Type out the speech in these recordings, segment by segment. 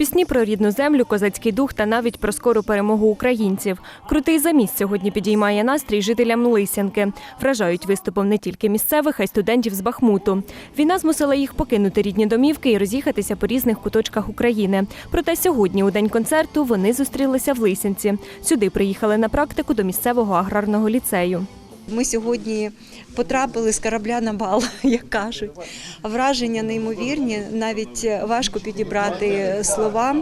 Пісні про рідну землю, козацький дух та навіть про скору перемогу українців. Крутий заміс сьогодні підіймає настрій жителям Лисянки. Вражають виступом не тільки місцевих, а й студентів з Бахмуту. Війна змусила їх покинути рідні домівки і роз'їхатися по різних куточках України. Проте сьогодні, у день концерту, вони зустрілися в Лисянці. Сюди приїхали на практику до місцевого аграрного ліцею. Ми сьогодні потрапили з корабля на бал, як кажуть. Враження неймовірні, навіть важко підібрати слова,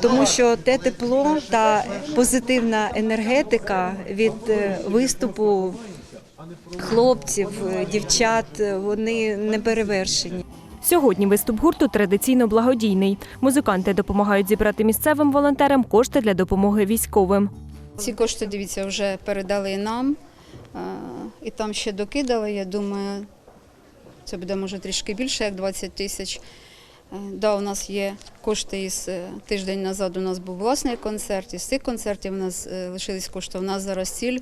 тому що те тепло та позитивна енергетика від е, виступу хлопців, дівчат, вони не перевершені. Сьогодні виступ гурту традиційно благодійний. Музиканти допомагають зібрати місцевим волонтерам кошти для допомоги військовим. Ці кошти, дивіться, вже передали нам. І там ще докидали, я думаю, це буде може трішки більше, як 20 тисяч. Е, Да, у нас є кошти із е, тиждень назад. У нас був власний концерт. Із цих концертів у нас е, лишились кошти. У нас зараз ціль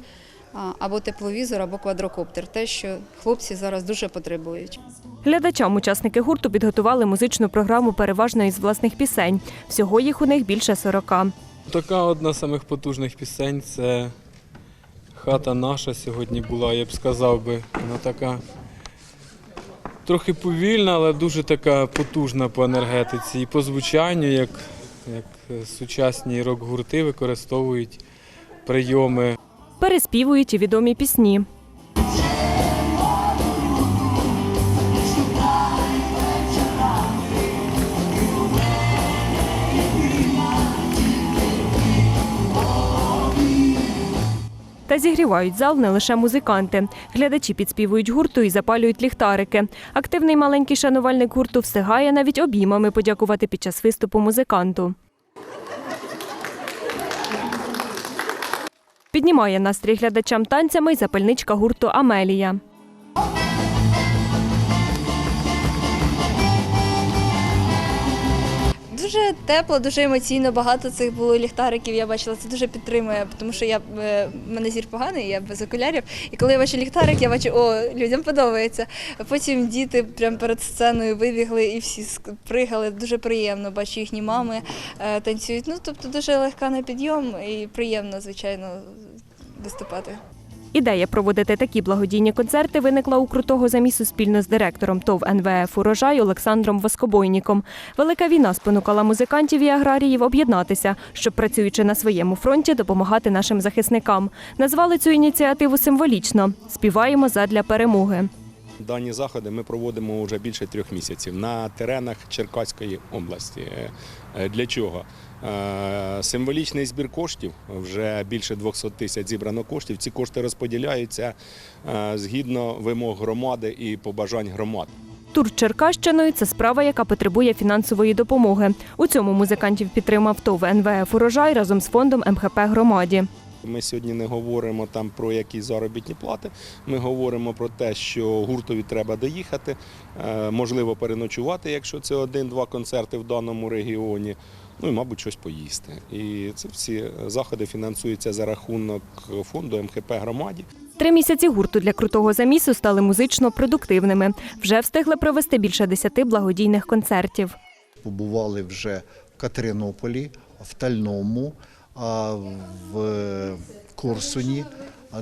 або тепловізор, або квадрокоптер. Те, що хлопці зараз дуже потребують. Глядачам учасники гурту підготували музичну програму переважно із власних пісень. Всього їх у них більше 40. Така одна з самих потужних пісень це хата наша сьогодні була, я б сказав би. Вона така трохи повільна, але дуже така потужна по енергетиці і по звучанню, як, як сучасні рок-гурти використовують прийоми. Переспівують і відомі пісні. Та зігрівають зал не лише музиканти. Глядачі підспівують гурту і запалюють ліхтарики. Активний маленький шанувальник гурту встигає навіть обіймами подякувати під час виступу музиканту. Піднімає настрій глядачам танцями й запальничка гурту Амелія. Дуже тепло, дуже емоційно. Багато цих було ліхтариків. Я бачила, це дуже підтримує, тому що я е, в мене зір поганий, я без окулярів. І коли я бачу ліхтарик, я бачу, о, людям подобається. Потім діти прямо перед сценою вибігли і всі пригали. Дуже приємно. Бачу їхні мами е, танцюють. Ну тобто дуже легка на підйом і приємно, звичайно, виступати. Ідея проводити такі благодійні концерти виникла у крутого замісу спільно з директором ТОВ НВФ «Урожай» Олександром Воскобойніком. Велика війна спонукала музикантів і аграріїв об'єднатися, щоб працюючи на своєму фронті, допомагати нашим захисникам. Назвали цю ініціативу символічно Співаємо задля перемоги. Дані заходи ми проводимо вже більше трьох місяців на теренах Черкаської області. Е, е, Для чого? Е, Символічний збір коштів, вже більше 200 тисяч зібрано коштів. Ці кошти розподіляються згідно вимог громади і побажань громад. Тур Черкащиною це справа, яка потребує фінансової допомоги. У цьому музикантів підтримав ТОВ НВФ «Урожай» разом з фондом МХП громаді. Ми сьогодні не говоримо там про якісь заробітні плати. Ми говоримо про те, що гуртові треба доїхати, е, можливо, переночувати, якщо це один-два концерти в даному регіоні. Ну і, мабуть, щось поїсти. І це всі заходи фінансуються за рахунок фонду МХП громаді. Три місяці гурту для крутого замісу стали музично продуктивними. Вже встигли провести більше десяти благодійних концертів. побували вже в Катеринополі, в Тальному, а в Корсуні,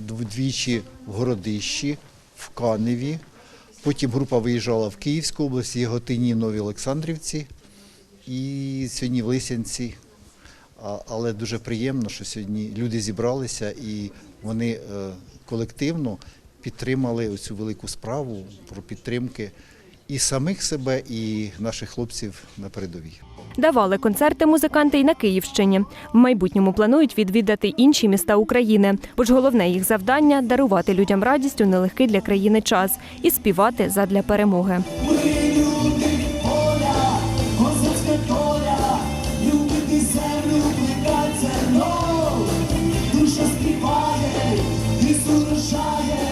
двічі в Городищі, в Каневі. Потім група виїжджала в Київську область, Яготині, Новій Олександрівці і сьогодні в Лисянці. Але дуже приємно, що сьогодні люди зібралися і вони е, колективно підтримали цю велику справу про підтримки і самих себе, і наших хлопців на передовій. Давали концерти музиканти й на Київщині. В майбутньому планують відвідати інші міста України, бо ж головне їх завдання дарувати людям радість у нелегкий для країни час і співати задля перемоги. Душа співає і сурушає.